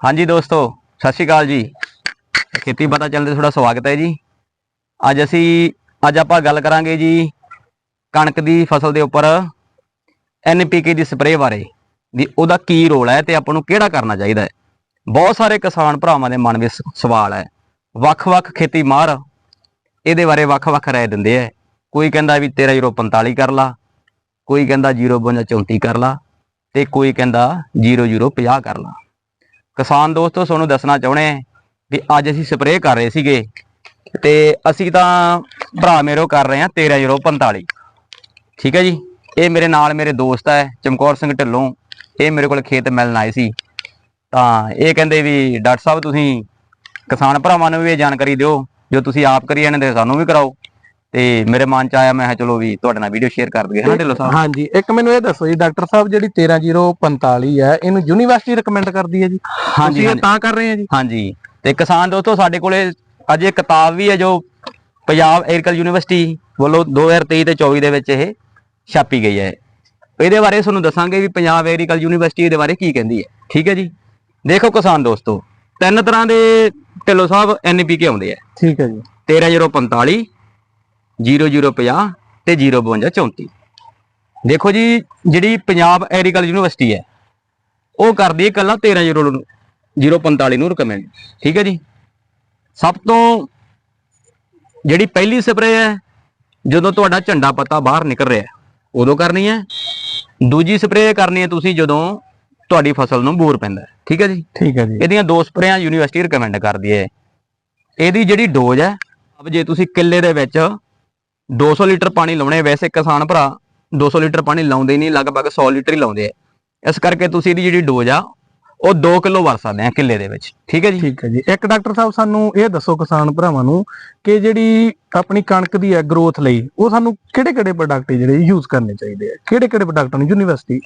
ਹਾਂਜੀ ਦੋਸਤੋ, ਸਤਿ ਸ਼੍ਰੀ ਅਕਾਲ ਜੀ। ਖੇਤੀ ਪਤਾ ਚੱਲਦੇ ਤੁਹਾਡਾ ਸਵਾਗਤ ਹੈ ਜੀ। ਅੱਜ ਅਸੀਂ, ਅੱਜ ਆਪਾਂ ਗੱਲ ਕਰਾਂਗੇ ਜੀ ਕਣਕ ਦੀ ਫਸਲ ਦੇ ਉੱਪਰ ਐਨਪੀਕੇ ਦੀ ਸਪਰੇਅ ਬਾਰੇ, ਵੀ ਉਹਦਾ ਕੀ ਰੋਲ ਹੈ ਤੇ ਆਪਾਂ ਨੂੰ ਕਿਹੜਾ ਕਰਨਾ ਚਾਹੀਦਾ ਹੈ। ਬਹੁਤ ਸਾਰੇ ਕਿਸਾਨ ਭਰਾਵਾਂ ਦੇ ਮਨ ਵਿੱਚ ਸਵਾਲ ਹੈ। ਵੱਖ-ਵੱਖ ਖੇਤੀ ਮਾਹਰ ਇਹਦੇ ਬਾਰੇ ਵੱਖ-ਵੱਖ ਰਾਏ ਦਿੰਦੇ ਆ ਕੋਈ ਕਹਿੰਦਾ ਵੀ 1345 ਕਰ ਲਾ, ਕੋਈ ਕਹਿੰਦਾ 05234 ਕਰ ਲਾ, ਤੇ ਕੋਈ ਕਹਿੰਦਾ 0050 ਕਰ ਲਾ। ਕਿਸਾਨ ਦੋਸਤੋ, ਤੁਹਾਨੂੰ ਦੱਸਣਾ ਚਾਹੁੰਦੇ ਹਾਂ ਕਿ ਅੱਜ ਅਸੀਂ ਸਪਰੇਅ ਕਰ ਰਹੇ ਸੀਗੇ ਤੇ ਅਸੀਂ ਤਾਂ ਭਰਾ ਮੇਰੋ ਕਰ ਰਹੇ ਹਾਂ 13045 ਠੀਕ ਹੈ ਜੀ? ਇਹ ਮੇਰੇ ਨਾਲ ਮੇਰੇ ਦੋਸਤ ਹੈ, ਚਮਕੌਰ ਸਿੰਘ ਢਿੱਲੋਂ। ਇਹ ਮੇਰੇ ਕੋਲ ਖੇਤ ਮਿਲਣ ਆਏ ਸੀ। ਤਾਂ ਇਹ ਕਹਿੰਦੇ ਵੀ, ਡਾਕਟਰ ਸਾਹਿਬ, ਤੁਸੀਂ ਕਿਸਾਨ ਭਰਾਵਾਂ ਨੂੰ ਵੀ ਇਹ ਜਾਣਕਾਰੀ ਦਿਓ, ਜੋ ਤੁਸੀਂ ਆਪ ਕਰੀ ਜਾਂਦੇ ਤੇ ਸਾਨੂੰ ਵੀ ਕਰਾਓ। ਤੇ ਮੇਰੇ ਮਨ ਚ ਆਇਆ ਮੈਂ ਕਿਹਾ ਚਲੋ ਵੀ ਤੁਹਾਡੇ ਨਾਲ ਵੀਡੀਓ ਸ਼ੇਅਰ ਕਰ ਦਈਏ ਹਾਂ ਢਿੱਲੋਂ ਸਾਹਿਬ? ਹਾਂਜੀ ਇੱਕ ਮੈਨੂੰ ਇਹ ਦੱਸੋ ਜੀ ਡਾਕਟਰ ਸਾਹਿਬ ਜਿਹੜੀ 13045 ਹੈ ਇਹਨੂੰ ਯੂਨੀਵਰਸਿਟੀ ਰეკਮੈਂਡ ਕਰਦੀ ਹੈ ਜੀ? ਹਾਂਜੀ ਇਹ ਤਾਂ ਕਰ ਰਹੇ ਆ ਜੀ? ਹਾਂਜੀ ਤੇ ਕਿਸਾਨ ਦੋਸਤੋ ਸਾਡੇ ਕੋਲੇ ਅੱਜ ਇਹ ਕਿਤਾਬ ਵੀ ਹੈ ਜੋ ਪੰਜਾਬ ਐਗਰੀਕਲਚਰ ਯੂਨੀਵਰਸਿਟੀ ਵੱਲੋਂ 2023 ਤੇ 24 ਦੇ ਵਿੱਚ ਇਹ ਛਾਪੀ ਗਈ ਹੈ। ਇਹਦੇ ਬਾਰੇ ਤੁਹਾਨੂੰ ਦੱਸਾਂਗੇ ਵੀ ਪੰਜਾਬ ਐਗਰੀਕਲਚਰ ਯੂਨੀਵਰਸਿਟੀ ਇਹਦੇ ਬਾਰੇ ਕੀ ਕਹਿੰਦੀ ਹੈ ਠੀਕ ਹੈ ਜੀ? ਦੇਖੋ ਕਿਸਾਨ ਦੋਸਤੋ ਤਿੰਨ ਤਰ੍ਹਾਂ ਦੇ ਢਿੱਲੋਂ ਸਾਹਿਬ ਐਨਪੀਕੇ ਆਉਂਦੇ ਆ। ਠੀਕ ਹੈ ਜੀ। 13045 0050 ਤੇ 05234 ਦੇਖੋ ਜੀ ਜਿਹੜੀ ਪੰਜਾਬ ਐਗਰੀਕਲਚਰ ਯੂਨੀਵਰਸਿਟੀ ਹੈ ਉਹ ਕਰਦੀ ਹੈ ਕੱਲਾ ਜੀਰੋ ਨੂੰ 045 ਨੂੰ ਰਿਕਮੈਂਡ ਠੀਕ ਹੈ ਜੀ? ਸਭ ਤੋਂ ਜਿਹੜੀ ਪਹਿਲੀ ਸਪਰੇ ਹੈ ਜਦੋਂ ਤੁਹਾਡਾ ਝੰਡਾ ਪੱਤਾ ਬਾਹਰ ਨਿਕਲ ਰਿਹਾ ਉਦੋਂ ਕਰਨੀ ਹੈ। ਦੂਜੀ ਸਪਰੇ ਕਰਨੀ ਹੈ ਤੁਸੀਂ ਜਦੋਂ ਤੁਹਾਡੀ ਫਸਲ ਨੂੰ ਬੂਰ ਪੈਂਦਾ ਠੀਕ ਹੈ ਜੀ? ਠੀਕ ਹੈ ਜੀ। ਇਹਦੀਆਂ ਦੋ ਸਪਰੇਆਂ ਯੂਨੀਵਰਸਿਟੀ ਰਿਕਮੈਂਡ ਕਰਦੀ ਹੈ। ਇਹਦੀ ਜਿਹੜੀ ਡੋਜ਼ ਹੈ ਜੇ ਤੁਸੀਂ ਕਿੱਲੇ ਦੇ ਵਿੱਚ 200 ਲੀਟਰ ਪਾਣੀ ਲਾਉਣੇ ਵੈਸੇ ਕਿਸਾਨ ਭਰਾ 200 ਲੀਟਰ ਪਾਣੀ ਲਾਉਂਦੇ ਨਹੀਂ ਲਗਭਗ 100 ਲੀਟਰ ਹੀ ਲਾਉਂਦੇ ਆ। ਇਸ ਕਰਕੇ ਤੁਸੀਂ ਇਹਦੀ ਜਿਹੜੀ ਡੋਜ਼ ਆ ਉਹ 2 ਕਿਲੋ ਵਰ ਸਕਦੇ ਆ ਕਿੱਲੇ ਦੇ ਵਿੱਚ। ਠੀਕ ਹੈ ਜੀ? ਠੀਕ ਹੈ ਜੀ। ਇੱਕ ਡਾਕਟਰ ਸਾਹਿਬ ਸਾਨੂੰ ਇਹ ਦੱਸੋ ਕਿਸਾਨ ਭਰਾਵਾਂ ਨੂੰ ਕਿ ਜਿਹੜੀ ਆਪਣੀ ਕਣਕ ਦੀ ਹੈ ਗਰੋਥ ਲਈ ਉਹ ਸਾਨੂੰ ਕਿਹੜੇ ਕਿਹੜੇ ਪ੍ਰੋਡਕਟ ਜਿਹੜੇ ਯੂਜ਼ ਕਰਨੇ ਚਾਹੀਦੇ ਆ? ਕਿਹੜੇ ਕਿਹੜੇ ਪ੍ਰੋਡਕਟਾਂ ਨੂੰ ਯੂਨੀਵਰਸਿਟੀ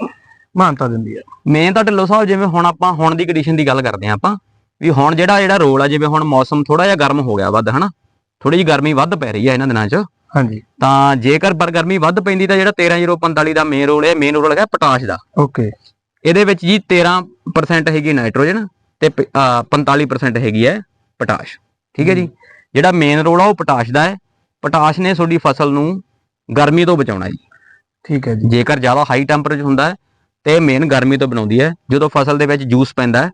ਮਾਨਤਾ ਦਿੰਦੀ ਹੈ? ਮੇਨ ਤਾਂ ਢਿੱਲੋਂ ਸਾਹਿਬ ਜਿਵੇਂ ਹੁਣ ਆਪਾਂ ਹੁਣ ਦੀ ਕੰਡੀਸ਼ਨ ਦੀ ਗੱਲ ਕਰਦੇ ਆ ਆਪਾਂ ਵੀ ਹੁਣ ਜਿਹੜਾ ਜਿਹੜਾ ਰੋਲ ਆ ਜਿਵੇਂ ਹੁਣ ਮੌਸਮ ਥੋੜਾ ਜਿਹਾ ਗਰਮ ਹੋ ਗਿਆ ਵੱਧ ਹਨਾ? ਥੋੜੀ ਜਿਹੀ ਗਰਮੀ ਵੱਧ ਪੈ ਰਹੀ ਹੈ ਇਹਨਾਂ ਦਿਨਾਂ 'ਚ। ਹਾਂਜੀ। ਤਾਂ ਜੇਕਰ ਪਰ ਗਰਮੀ ਵੱਧ ਪੈਂਦੀ ਤਾਂ ਜਿਹੜਾ 13045 ਦਾ ਮੇਨ ਰੋਲ ਹੈ ਮੇਨ ਰੋਲ ਹੈਗਾ ਪੋਟਾਸ਼ ਦਾ। ਓਕੇ। ਇਹਦੇ ਵਿੱਚ ਜੀ 13% ਹੈਗੀ ਨਾਈਟ੍ਰੋਜਨ ਤੇ ਪ- ਅਹ 45% ਹੈਗੀ ਹੈ ਪੋਟਾਸ਼। ਠੀਕ ਹੈ ਜੀ? ਜਿਹੜਾ ਮੇਨ ਰੋਲ ਆ ਉਹ ਪੋਟਾਸ਼ ਦਾ ਹੈ। ਪੋਟਾਸ਼ ਨੇ ਤੁਹਾਡੀ ਫਸਲ ਨੂੰ ਗਰਮੀ ਤੋਂ ਬਚਾਉਣਾ ਜੀ। ਠੀਕ ਹੈ ਜੀ। ਜੇਕਰ ਜ਼ਿਆਦਾ ਹਾਈ ਟੈਂਪਰੇਚਰ ਹੁੰਦਾ ਹੈ ਤੇ ਮੇਨ ਗਰਮੀ ਤੋਂ ਬਣਾਉਂਦੀ ਹੈ। ਜਦੋਂ ਫਸਲ ਦੇ ਵਿੱਚ ਜੂਸ ਪੈਂਦਾ ਹੈ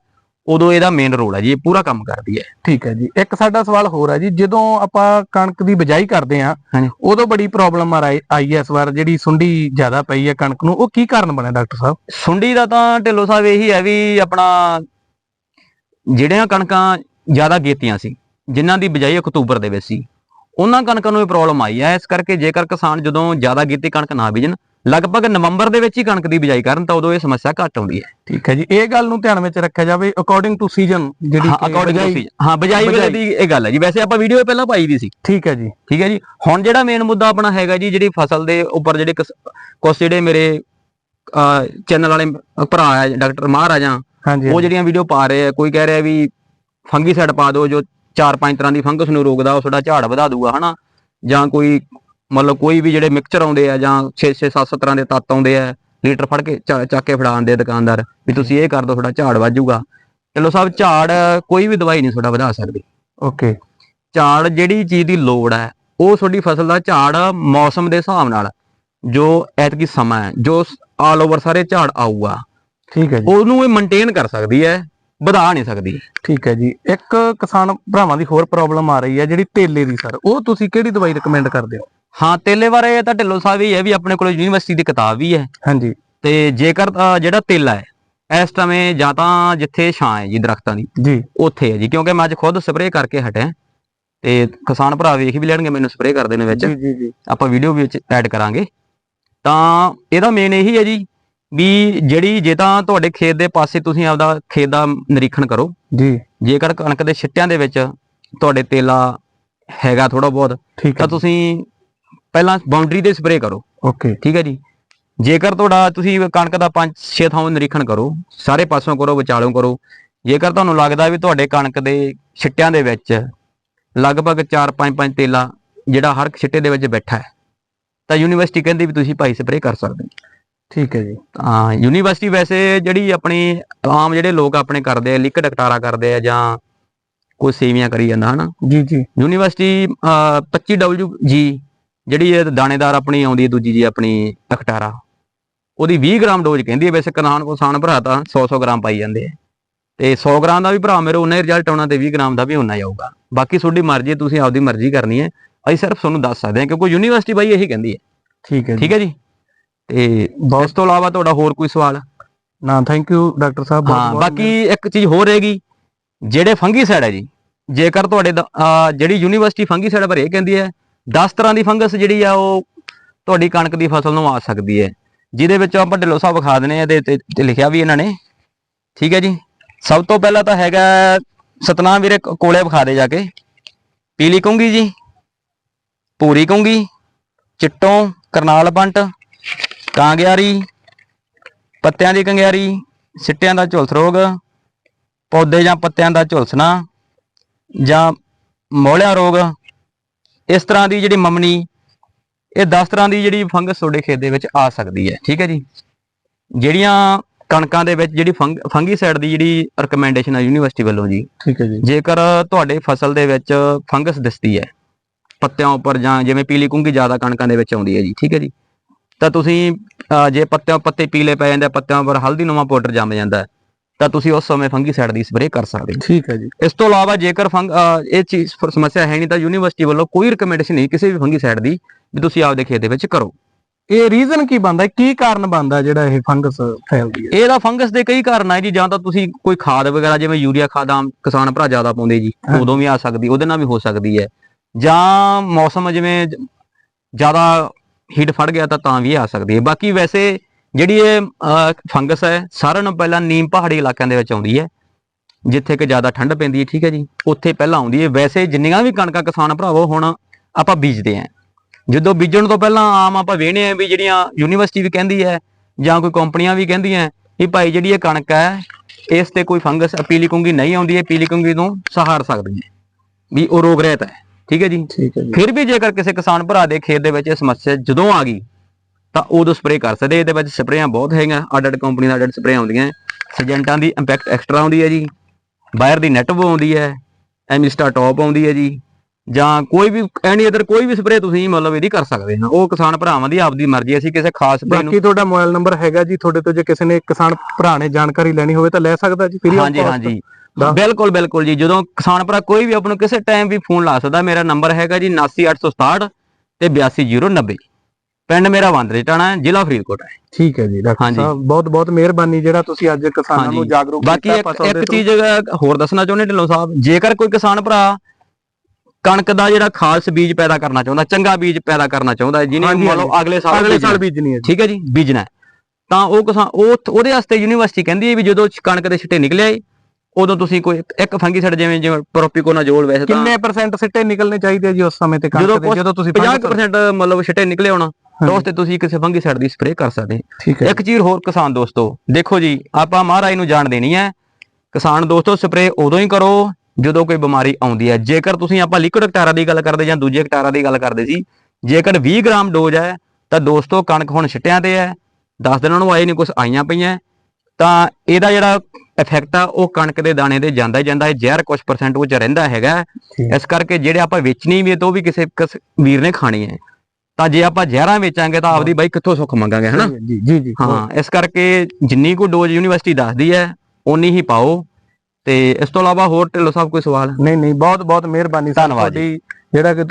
ਉਦੋਂ ਇਹਦਾ ਮੇਨ ਰੋਲ ਹੈ ਜੀ ਇਹ ਪੂਰਾ ਕੰਮ ਕਰਦੀ ਹੈ। ਠੀਕ ਹੈ ਜੀ। ਇੱਕ ਸਾਡਾ ਸਵਾਲ ਹੋਰ ਹੈ ਜੀ ਜਦੋਂ ਆਪਾਂ ਕਣਕ ਦੀ ਬਿਜਾਈ ਕਰਦੇ ਆ ਹਾਂਜੀ। ਉਦੋਂ ਬੜੀ ਪ੍ਰੋਬਲਮ ਆਈ ਆਈ ਹੈ ਇਸ ਵਾਰ ਜਿਹੜੀ ਸੁੰਡੀ ਜ਼ਿਆਦਾ ਪਈ ਹੈ ਕਣਕ ਨੂੰ ਉਹ ਕੀ ਕਾਰਨ ਬਣਿਆ ਡਾਕਟਰ ਸਾਹਿਬ? ਸੁੰਡੀ ਦਾ ਤਾਂ ਢਿੱਲੋਂ ਸਾਹਿਬ ਇਹੀ ਹੈ ਵੀ ਆਪਣਾ ਜਿਹੜੀਆਂ ਕਣਕਾਂ ਜ਼ਿਆਦਾ ਗੇਤੀਆਂ ਸੀ ਜਿਨ੍ਹਾਂ ਦੀ ਬਿਜਾਈ ਅਕਤੂਬਰ ਦੇ ਵਿੱਚ ਸੀ ਉਹਨਾਂ ਕਣਕਾਂ ਨੂੰ ਇਹ ਪ੍ਰੋਬਲਮ ਆਈ ਹੈ। ਇਸ ਕਰਕੇ ਜੇਕਰ ਕਿਸਾਨ ਜਦੋਂ ਜ਼ਿਆਦਾ ਗੇਤੀ ਕਣਕ ਨਾ ਬੀਜਣ ਲਗਭਗ ਨਵੰਬਰ ਦੇ ਵਿੱਚ ਹੀ ਕਣਕ ਦੀ ਬਿਜਾਈ ਕਰਨ ਤਾਂ ਉਦੋਂ ਇਹ ਸਮੱਸਿਆ ਘੱਟ ਆਉਂਦੀ ਹੈ। ਠੀਕ ਹੈ ਜੀ ਇਹ ਗੱਲ ਨੂੰ ਧਿਆਨ ਵਿੱਚ ਰੱਖਿਆ ਜਾਵੇ ਅਕੋਰਡਿੰਗ ਟੂ ਸੀਜ਼ਨ ਜਿਹੜੀ ਹਾਂ ਅਕੋਰਡਿੰਗ ਬਿਜਾਈ- ਹਾਂ ਬਿਜਾਈ ਵੇਲੇ। ਦੀ ਇਹ ਗੱਲ ਹੈ ਜੀ। ਵੈਸੇ ਆਪਾਂ ਵੀਡੀਓ ਪਹਿਲਾਂ ਪਾਈ ਵੀ ਸੀ। ਠੀਕ ਹੈ ਜੀ। ਠੀਕ ਹੈ ਜੀ। ਹੁਣ ਜਿਹੜਾ ਮੇਨ ਮੁੱਦਾ ਆਪਣਾ ਹੈਗਾ ਜੀ ਜਿਹੜੀ ਫਸਲ ਦੇ ਉੱਪਰ ਜਿਹੜੇ ਕੁਛ ਜਿਹੜੇ ਮੇਰੇ ਚੈਨਲ ਵਾਲੇ ਭਰਾ ਆ ਡਾਕਟਰ ਮਹਾਰਾਜਾ ਉਹ ਜਿਹੜੀਆਂ ਵੀਡੀਓ ਪਾ ਰਹੇ ਆ ਕੋਈ ਕਹਿ ਰਿਹਾ ਵੀ ਫੰਗੀਸਾਈਡ ਪਾ ਦਿਓ ਜੋ ਚਾਰ ਪੰਜ ਤਰ੍ਹਾਂ ਦੀ ਫੰਗਸ ਨੂੰ ਰੋਕਦਾ ਉਹ ਤੁਹਾਡਾ ਝਾੜ ਵਧਾ ਦੂਗਾ ਹਨਾ? ਜਾਂ ਕੋਈ ਮਤਲਬ ਕੋਈ ਵੀ ਜਿਹੜੇ ਮਿਕਸਚਰ ਆਉਂਦੇ ਆ ਜਾਂ 6 6 7 7 ਤਰ੍ਹਾਂ ਦੇ ਤੱਤ ਆਉਂਦੇ ਆ ਲੀਟਰ ਫੜ ਕੇ ਚੱਕ ਕੇ ਫੜਾ ਆਉਂਦੇ ਆ ਦੁਕਾਨਦਾਰ ਵੀ ਤੁਸੀਂ ਇਹ ਕਰ ਦਿਓ ਤੁਹਾਡਾ ਝਾੜ ਵੱਜੂਗਾ ਚਲੋ ਸਾਹਿਬ ਝਾੜ ਕੋਈ ਵੀ ਦਵਾਈ ਨਹੀਂ ਤੁਹਾਡਾ ਵਧਾ ਸਕਦੀ। ਓਕੇ। ਝਾੜ ਜਿਹੜੀ ਚੀਜ਼ ਦੀ ਲੋੜ ਹੈ ਉਹ ਤੁਹਾਡੀ ਫਸਲ ਦਾ ਝਾੜ ਮੌਸਮ ਦੇ ਹਿਸਾਬ ਨਾਲ ਜੋ ਐਤਕੀ ਸਮਾਂ ਹੈ ਜੋ ਆਲ ਓਵਰ ਸਾਰੇ ਝਾੜ ਆਊਗਾ ਠੀਕ ਹੈ ਜੀ। ਉਹਨੂੰ ਇਹ ਮੇਨਟੇਨ ਕਰ ਸਕਦੀ ਹੈ ਵਧਾ ਨਹੀਂ ਸਕਦੀ। ਠੀਕ ਹੈ ਜੀ। ਇੱਕ ਕਿਸਾਨ ਭਰਾਵਾਂ ਦੀ ਹੋਰ ਪ੍ਰੋਬਲਮ ਆ ਰਹੀ ਹੈ ਜਿਹੜੀ ਤੇਲੇ ਦੀ ਸਰ ਉਹ ਤੁਸੀਂ ਕਿਹੜੀ ਦਵਾਈ ਰეკਮੈਂਡ ਕਰਦੇ ਹੋ? ਹਾਂ ਤੇਲੇ ਬਾਰੇ ਤਾਂ ਢਿੱਲੋਂ ਸਾਹਿਬ ਹੀ ਹੈ ਵੀ ਆਪਣੇ ਕੋਲ ਯੂਨੀਵਰਸਿਟੀ ਦੀ ਕਿਤਾਬ ਵੀ ਹੈ। ਹਾਂਜੀ। ਤੇ ਜੇਕਰ ਜਿਹੜਾ ਤੇਲਾ ਹੈ ਇਸ ਸਮੇਂ ਜਾਂ ਤਾਂ ਜਿੱਥੇ ਛਾਂ ਹੈ ਜੀ ਦਰਖਤਾਂ ਦੀ ਜੀ। ਉੱਥੇ ਹੈ ਜੀ ਕਿਉਂਕਿ ਮੈਂ ਅੱਜ ਖੁਦ ਸਪਰੇਅ ਕਰਕੇ ਹਟਿਆ। ਤੇ ਕਿਸਾਨ ਭਰਾ ਵੇਖ ਵੀ ਲੈਣਗੇ ਮੈਨੂੰ ਸਪਰੇਅ ਕਰਦੇ ਨੇ ਵਿੱਚ। ਜੀ ਜੀ ਜੀ। ਆਪਾਂ ਵੀਡੀਓ ਵਿੱਚ ਐਡ ਕਰਾਂਗੇ। ਤਾਂ ਇਹਦਾ ਮੇਨ ਇਹੀ ਹੈ ਜੀ ਵੀ ਜਿਹੜੀ ਜੇ ਤਾਂ ਤੁਹਾਡੇ ਖੇਤ ਦੇ ਪਾਸੇ ਤੁਸੀਂ ਆਪਦਾ ਖੇਤ ਦਾ ਨਿਰੀਖਣ ਕਰੋ। ਜੀ। ਜੇਕਰ ਕਣਕ ਦੇ ਛਿੱਟਿਆਂ ਦੇ ਵਿੱਚ ਤੁਹਾਡੇ ਤੇਲਾ ਹੈਗਾ ਥੋੜਾ ਬਹੁਤ ਤਾਂ ਤੁਸੀਂ ਪਹਿਲਾਂ ਬਾਉਂਡਰੀ ਤੇ ਸਪਰੇਅ ਕਰੋ। ਓਕੇ ਠੀਕ ਹੈ ਜੀ? ਜੇਕਰ ਤੁਹਾਡਾ ਤੁਸੀਂ ਕਣਕ ਦਾ 5-6 ਥਾਂ ਨਿਰੀਖਣ ਕਰੋ ਸਾਰੇ ਪਾਸੋਂ ਕਰੋ ਵਿਚਾਲੋਂ ਕਰੋ। ਜੇਕਰ ਤੁਹਾਨੂੰ ਲੱਗਦਾ ਵੀ ਤੁਹਾਡੇ ਕਣਕ ਦੇ ਛਿੱਟਿਆਂ ਦੇ ਵਿੱਚ ਲਗਭਗ 4-5-5 ਤੇਲਾ ਜਿਹੜਾ ਹਰ ਛਿੱਟੇ ਦੇ ਵਿੱਚ ਬੈਠਾ ਹੈ ਤਾਂ ਯੂਨੀਵਰਸਿਟੀ ਕਹਿੰਦੀ ਵੀ ਤੁਸੀਂ ਭਾਈ ਸਪਰੇਅ ਕਰ ਸਕਦੇ ਹੋ। ਠੀਕ ਹੈ ਜੀ। ਤਾਂ ਯੂਨੀਵਰਸਿਟੀ ਵੈਸੇ ਜਿਹੜੀ ਆਪਣੀ ਆਮ ਜਿਹੜੇ ਲੋਕ ਆਪਣੇ ਕਰਦੇ ਆ ਲਿਕਡ ਡਕਟਾਰਾ ਕਰਦੇ ਆ ਜਾਂ ਕੋਈ ਸੇਵੀਆਂ ਕਰੀ ਜਾਂਦਾ ਹਨਾ? ਜੀ ਜੀ। ਯੂਨੀਵਰਸਿਟੀ 25WG ਜਿਹੜੀ ਇਹ ਦਾਣੇਦਾਰ ਆਪਣੀ ਆਉਂਦੀ ਹੈ ਦੂਜੀ ਜੀ ਆਪਣੀ ਅਖਟਾਰਾ ਉਹਦੀ 20 ਗ੍ਰਾਮ ਡੋਜ਼ ਕਹਿੰਦੀ ਹੈ ਵੈਸੇ ਕਿਸਾਨ ਕੋ ਸਾਨ ਭਰਾ ਤਾਂ 100-100 ਗ੍ਰਾਮ ਪਾਈ ਜਾਂਦੇ ਆ। ਤੇ 100 ਗ੍ਰਾਮ ਦਾ ਵੀ ਭਰਾ ਮੇਰੇ ਹੀ ਰਿਜ਼ਲਟ ਆਉਣਾ ਤੇ 20 ਗ੍ਰਾਮ ਦਾ ਵੀ ਉਨਾ ਹੀ ਆਊਗਾ। ਬਾਕੀ ਤੁਹਾਡੀ ਮਰਜ਼ੀ ਤੁਸੀਂ ਆਪਦੀ ਮਰਜ਼ੀ ਕਰਨੀ ਹੈ। ਅਸੀਂ ਸਿਰਫ ਤੁਹਾਨੂੰ ਦੱਸ ਸਕਦੇ ਹਾਂ ਕਿਉਂਕਿ ਯੂਨੀਵਰਸਿਟੀ ਬਾਈ ਇਹੀ ਕਹਿੰਦੀ ਹੈ। ਠੀਕ ਹੈ ਠੀਕ ਹੈ ਜੀ? ਤੇ ਇਸ ਤੋਂ ਇਲਾਵਾ ਤੁਹਾਡਾ ਹੋਰ ਕੋਈ ਸਵਾਲ? ਨਾ ਥੈਂਕ ਯੂ ਡਾਕਟਰ ਸਾਹਿਬ ਬਹੁਤ- ਬਾਕੀ ਇੱਕ ਚੀਜ਼ ਹੋਰ ਰਹੇਗੀ ਜਿਹੜੇ ਫੰਗੀਸਾਈਡ ਹੈ ਜੀ ਜੇਕਰ ਤੁਹਾਡੇ ਜਿਹੜੀ ਯੂਨੀਵਰਸਿਟੀ ਫੰਗੀਸਾਈਡ ਬਾਰੇ ਇਹ ਕਹਿੰਦੀ ਹੈ 10 ਤਰ੍ਹਾਂ ਦੀ ਫੰਗਸ ਜਿਹੜੀ ਆ ਉਹ ਤੁਹਾਡੀ ਕਣਕ ਦੀ ਫਸਲ ਨੂੰ ਆ ਸਕਦੀ ਹੈ। ਜਿਹਦੇ ਵਿੱਚ ਆਪਾਂ ਢਿੱਲੋਂ ਸਾਹਿਬ ਵਿਖਾ ਦਨੇ ਇਹਦੇ ਤੇ ਲਿਖਿਆ ਵੀ ਇਹਨਾਂ ਨੇ। ਠੀਕ ਹੈ ਜੀ? ਸਭ ਤੋਂ ਪਹਿਲਾਂ ਤਾਂ ਹੈਗਾ ਸਤਨਾਮ ਵੀਰੇ ਕੋਲੇ ਵਿਖਾ ਦੇ ਜਾ ਕੇ। ਪੀਲੀ ਕੁੰਗੀ ਜੀ ਪੂਰੀ ਕੁੰਗੀ, ਚਿੱਟੋਂ ਕਰਨਾਲ ਬੰਟ, ਕਾਂਗਿਆਰੀ, ਪੱਤਿਆਂ ਦੀ ਕੰਗਿਆਰੀ, ਸਿੱਟਿਆਂ ਦਾ ਝੁਲਸ ਰੋਗ, ਪੌਦੇ ਜਾਂ ਪੱਤਿਆਂ ਦਾ ਝੁਲਸਣਾ ਜਾਂ ਮੋਹਲਿਆ ਰੋਗ ਇਸ ਤਰ੍ਹਾਂ ਦੀ ਜਿਹੜੀ ਮਮਨੀ ਇਹ 10 ਤਰ੍ਹਾਂ ਦੀ ਜਿਹੜੀ ਫੰਗਸ ਤੁਹਾਡੇ ਖੇਤ ਦੇ ਵਿੱਚ ਆ ਸਕਦੀ ਹੈ ਠੀਕ ਹੈ ਜੀ? ਜਿਹੜੀਆਂ ਕਣਕਾਂ ਦੇ ਵਿੱਚ ਜਿਹੜੀ ਫੰਗੀਸਾਈਡ ਦੀ ਜਿਹੜੀ ਰეკਮੈਂਡੇਸ਼ਨ ਹੈ ਯੂਨੀਵਰਸਿਟੀ ਵੱਲੋਂ ਜੀ ਠੀਕ ਹੈ ਜੀ। ਜੇਕਰ ਤੁਹਾਡੇ ਫਸਲ ਦੇ ਵਿੱਚ ਫੰਗਸ ਦਿਸਦੀ ਹੈ ਪੱਤਿਆਂ ਉੱਪਰ ਜਾਂ ਜਿਵੇਂ ਪੀਲੀ ਕੁੰਗੀ ਜ਼ਿਆਦਾ ਕਣਕਾਂ ਦੇ ਵਿੱਚ ਆਉਂਦੀ ਹੈ ਜੀ ਠੀਕ ਹੈ ਜੀ? ਤਾਂ ਤੁਸੀਂ ਜੇ ਪੱਤਿਆਂ ਪੱਤੇ ਪੀਲੇ ਪੈ ਜਾਂਦੇ ਪੱਤਿਆਂ ਉੱਪਰ ਹਲਦੀ ਨੁਮਾ ਪਾਊਡਰ ਜੰਮ ਜਾਂਦਾ ਹੈ, ਤਾਂ ਤੁਸੀਂ ਉਸ ਸਮੇਂ ਫੰਗੀਸਾਈਡ ਦੀ ਸਪਰੇਅ ਕਰ ਸਕਦੇ ਹੋ। ਠੀਕ ਹੈ ਜੀ। ਇਸ ਤੋਂ ਇਲਾਵਾ ਜੇਕਰ ਫੰਗ ਇਹ ਚੀਜ਼ ਸਮੱਸਿਆ ਹੈ ਨਹੀਂ ਤਾਂ ਯੂਨੀਵਰਸਿਟੀ ਵੱਲੋਂ ਕੋਈ ਰეკਮੈਂਡੇਸ਼ਨ ਨਹੀਂ ਕਿਸੇ ਵੀ ਫੰਗੀਸਾਈਡ ਦੀ ਵੀ ਤੁਸੀਂ ਆਪਦੇ ਖੇਤ ਦੇ ਵਿੱਚ ਕਰੋ। ਇਹ ਰੀਜ਼ਨ ਕੀ ਬੰਦਾ ਕੀ ਕਾਰਨ ਬੰਦਾ ਜਿਹੜਾ ਇਹ ਫੰਗਸ ਫੈਲਦੀ ਹੈ? ਇਹਦਾ ਫੰਗਸ ਦੇ ਕਈ ਕਾਰਨ ਆ ਜੀ ਜਾਂ ਤਾਂ ਤੁਸੀਂ ਕੋਈ ਖਾਦ ਵਗੈਰਾ ਜਿਵੇਂ ਯੂਰੀਆ ਖਾਦ ਆਮ ਕਿਸਾਨ ਭਰਾ ਜ਼ਿਆਦਾ ਪਾਉਂਦੇ ਜੀ। ਉਦੋਂ ਵੀ ਆ ਸਕਦੀ ਉਹਦੇ ਨਾਲ ਵੀ ਹੋ ਸਕਦੀ ਹੈ। ਜਾਂ ਮੌਸਮ ਜਿਵੇਂ ਜ਼ਿਆਦਾ ਹੀਟ ਫੜ ਗਿਆ ਤਾਂ ਤਾਂ ਵੀ ਆ ਸਕਦੀ ਹੈ। ਬਾਕੀ ਵੈਸੇ ਜਿਹੜੀ ਇਹ ਫੰਗਸ ਹੈ ਸਾਰਿਆਂ ਨੂੰ ਪਹਿਲਾਂ ਨੀਮ ਪਹਾੜੀ ਇਲਾਕਿਆਂ ਦੇ ਵਿੱਚ ਆਉਂਦੀ ਹੈ ਜਿੱਥੇ ਕਿ ਜ਼ਿਆਦਾ ਠੰਡ ਪੈਂਦੀ ਹੈ ਠੀਕ ਹੈ ਜੀ। ਉੱਥੇ ਪਹਿਲਾਂ ਆਉਂਦੀ ਹੈ। ਵੈਸੇ ਜਿੰਨੀਆਂ ਵੀ ਕਣਕਾਂ ਕਿਸਾਨ ਭਰਾਵੋ ਹੁਣ ਆਪਾਂ ਬੀਜਦੇ ਆਂ ਜਦੋਂ ਬੀਜਣ ਤੋਂ ਪਹਿਲਾਂ ਆਮ ਆਪਾਂ ਵੇਖਦੇ ਆਂ ਵੀ ਜਿਹੜੀਆਂ ਯੂਨੀਵਰਸਿਟੀ ਵੀ ਕਹਿੰਦੀ ਹੈ ਜਾਂ ਕੋਈ ਕੰਪਨੀਆਂ ਵੀ ਕਹਿੰਦੀਆਂ ਵੀ ਭਾਈ ਜਿਹੜੀ ਇਹ ਕਣਕ ਹੈ ਇਸ ਤੇ ਕੋਈ ਫੰਗਸ ਪੀਲੀ ਕੁੰਗੀ ਨਹੀਂ ਆਉਂਦੀ ਹੈ ਪੀਲੀ ਕੁੰਗੀ ਨੂੰ ਸਹਾਰ ਸਕਦੀ ਹੈ। ਵੀ ਉਹ ਰੋਗ ਰਹਿਤ ਹੈ ਠੀਕ ਹੈ ਜੀ। ਫਿਰ ਵੀ ਜੇਕਰ ਕਿਸੇ ਕਿਸਾਨ ਭਰਾ ਦੇ ਖੇਤ ਦੇ ਵਿੱਚ ਇਹ ਸਮੱਸਿਆ ਜਦੋਂ ਆ ਗਈ ਤਾਂ ਉਦੋਂ ਸਪਰੇਅ ਕਰ ਸਕਦੇ ਇਹਦੇ ਵਿੱਚ ਸਪਰੇਆਂ ਬਹੁਤ ਹੈਗੀਆਂ ਅੱਡ ਅੱਡ ਕੰਪਨੀ ਦਾ ਅੱਡ ਅੱਡ ਸਪਰੇਅ ਆਉਂਦੀਆਂ ਸਜੈਂਟਾਂ ਦੀ ਇੰਪੈਕਟ ਐਕਸਟਰਾ ਆਉਂਦੀ ਹੈ ਜੀ ਬਾਇਰ ਦੀ ਨੈਟਵੋ ਆਉਂਦੀ ਹੈ ਐਮਿਸਟਾ ਟੌਪ ਆਉਂਦੀ ਹੈ ਜੀ ਜਾਂ ਕੋਈ ਵੀ ਐਨੀ ਅਦਰ ਕੋਈ ਵੀ ਸਪਰੇਅ ਤੁਸੀਂ ਮਤਲਬ ਇਹਦੀ ਕਰ ਸਕਦੇ ਹੋ ਉਹ ਕਿਸਾਨ ਭਰਾਵਾਂ ਦੀ ਆਪਦੀ ਮਰਜ਼ੀ ਹੈ। ਅਸੀਂ ਕਿਸੇ ਖਾਸ ਸਪਰੇਅ ਨੂੰ ਬਾਕੀ ਤੁਹਾਡਾ ਮੋਬਾਈਲ ਨੰਬਰ ਹੈਗਾ ਜੀ ਤੁਹਾਡੇ ਤੋਂ ਜੇ ਕਿਸੇ ਨੇ ਕਿਸਾਨ ਭਰਾ ਨੇ ਜਾਣਕਾਰੀ ਲੈਣੀ ਹੋਵੇ ਤਾਂ ਲੈ ਸਕਦਾ ਜੀ of ਹਾਂਜੀ? ਹਾਂਜੀ ਬਿਲਕੁਲ ਬਿਲਕੁਲ ਜੀ ਜਦੋਂ ਕਿਸਾਨ ਭਰਾ ਕੋਈ ਵੀ ਆਪ ਨੂੰ ਕਿਸੇ ਟਾਈਮ ਵੀ ਫੋਨ ਲਾ ਸਕਦਾ ਮੇਰਾ ਨੰਬਰ ਹੈਗਾ ਜੀ 79867 ਤੇ 82090 ਪਿੰਡ ਮੇਰਾ ਵਾਂਦਰੇ ਟਾਣਾ ਹੈ ਜ਼ਿਲ੍ਹਾ ਫਰੀਦਕੋਟ ਹੈ ਠੀਕ ਹੈ ਜੀ ਡਾਕਟਰ ਹਾਂਜੀ। ਸਾਹਿਬ ਬਹੁਤ ਬਹੁਤ ਮਿਹਰਬਾਨੀ ਜਿਹੜਾ ਤੁਸੀਂ ਅੱਜ ਕਿਸਾਨਾਂ ਨੂੰ। ਜਾਗਰੂਕ ਬਾਕੀ ਕੀਤਾ ਇੱਕ ਤੋਂ। ਚੀਜ਼ ਹੋਰ ਦੱਸਣਾ ਚਾਹੁੰਦੇ ਢਿੱਲੋਂ ਸਾਹਿਬ ਜੇਕਰ ਕੋਈ ਕਿਸਾਨ ਭਰਾ ਕਣਕ ਦਾ ਜਿਹੜਾ ਖਾਸ ਬੀਜ ਪੈਦਾ ਕਰਨਾ ਚਾਹੁੰਦਾ ਚੰਗਾ ਬੀਜ ਪੈਦਾ ਕਰਨਾ ਚਾਹੁੰਦਾ ਹੈ, ਜਿਹਨੇ ਹਾਂਜੀ, ਮੰਨ ਲਓ ਅਗਲੇ ਸਾਲ ਅਗਲੇ ਸਾਲ ਬੀਜਣੀ ਹੈ ਜੀ ਠੀਕ ਹੈ ਜੀ ਬੀਜਣਾ ਹੈ। ਤਾਂ ਉਹ ਕਿਸਾਨ ਉਹ ਉਹਦੇ ਵਾਸਤੇ ਯੂਨੀਵਰਸਿਟੀ ਕਹਿੰਦੀ ਹੈ ਵੀ ਜਦੋਂ ਕਣਕ ਦੇ ਛਿੱਟੇ ਨਿਕਲੇ ਆਏ, ਉਦੋਂ ਤੁਸੀਂ ਕੋਈ ਇੱਕ ਫੰਗੀਸਾਈਡ ਜਿਵੇਂ ਜਿਵੇਂ ਪ੍ਰੋਪੀਕੋਨਾਜ਼ੋਲ ਵੈਸੇ ਤਾਂ ਕਿੰਨੇ ਪਰਸੈਂਟ ਸਿੱਟੇ ਨਿਕਲਣੇ ਚਾਹੀਦੇ ਆ ਜੀ ਉਸ ਸਮੇਂ ਤੇ ਕਣਕ ਜਦੋਂ ਦੇ ਜਦੋਂ ਤੁਸੀਂ 50% ਮਤਲਬ ਛਿੱਟੇ ਨਿਕਲੇ ਹੋਣਾ ਤਾਂ ਹਾਂਜੀ। ਉਸ ਤੇ ਤੁਸੀਂ ਕਿਸੇ ਫੰਗੀਸਾਈਡ ਦੀ ਸਪਰੇਅ ਕਰ ਸਕਦੇ। ਇੱਕ ਚੀਜ਼ ਹੋਰ ਕਿਸਾਨ ਦੋਸਤੋ ਦੇਖੋ ਜੀ ਆਪਾਂ ਮਹਾਰਾਜ ਨੂੰ ਜਾਣ ਦੇਣੀ ਹੈ। ਕਿਸਾਨ ਦੋਸਤੋ ਸਪਰੇਅ ਉਦੋਂ ਹੀ ਕਰੋ ਜਦੋਂ ਕੋਈ ਬਿਮਾਰੀ ਆਉਂਦੀ ਹੈ। ਜੇਕਰ ਤੁਸੀਂ ਆਪਾਂ ਲਿਕੁਇਡ ਕਟਾਰਾ ਦੀ ਗੱਲ ਕਰਦੇ ਜਾਂ ਦੂਜੇ ਕਟਾਰਾ ਦੀ ਗੱਲ ਕਰਦੇ ਸੀ ਜੇਕਰ 20 ਗ੍ਰਾਮ ਡੋਜ਼ ਹੈ ਤਾਂ ਦੋਸਤੋ ਕਣਕ ਹੁਣ ਛਿੱਟਿਆਂ ਤੇ ਹੈ। 10 ਦਿਨਾਂ ਨੂੰ ਆਏ ਨਹੀਂ ਕੁਝ ਆਈਆਂ ਪਈਆਂ। ਤਾਂ ਇਹਦਾ ਜਿਹੜਾ ਇਫੈਕਟ ਆ ਉਹ ਕਣਕ ਦੇ ਦਾਣੇ ਤੇ ਜਾਂਦਾ ਹੀ ਜਾਂਦਾ ਹੈ। ਜ਼ਹਿਰ ਕੁਝ ਪਰਸੈਂਟ ਉਹ ਚ ਰਹਿੰਦਾ ਹੈਗਾ। ਇਸ ਕਰਕੇ ਜਿਹੜੇ ਆਪਾਂ ਵੇਚਣੀ ਵੀ ਤਾਂ ਉਹ ਵੀ ਕਿਸ ਵੀਰ ਨੇ ਖਾਣੀ ਹੈ। ਤਾਂ ਜੇ ਆਪਾਂ ਜ਼ਹਿਰਾਂ ਵੇਚਾਂਗੇ ਤਾਂ ਆਪਦੀ ਬਾਈ ਕਿੱਥੋਂ ਸੁੱਖ ਮੰਗਾਂਗੇ ਹਨਾ? ਜੀ ਜੀ ਜੀ ਹਾਂ ਇਸ ਕਰਕੇ ਜਿੰਨੀ ਕੋ ਡੋਜ਼ ਯੂਨੀਵਰਸਿਟੀ ਦੱਸਦੀ ਹੈ ਉਨੀ ਹੀ ਪਾਓ। ਤੇ ਇਸ ਤੋਂ ਇਲਾਵਾ ਹੋਰ ਢਿੱਲੋਂ ਸਾਹਿਬ ਕੋਈ ਸਵਾਲ? ਨਹੀਂ ਨਹੀਂ ਬਹੁਤ ਬਹੁਤ ਮਿਹਰਬਾਨੀ ਧੰਨਵਾਦ ਜੀ। ਜਿਹੜਾ ਕਿ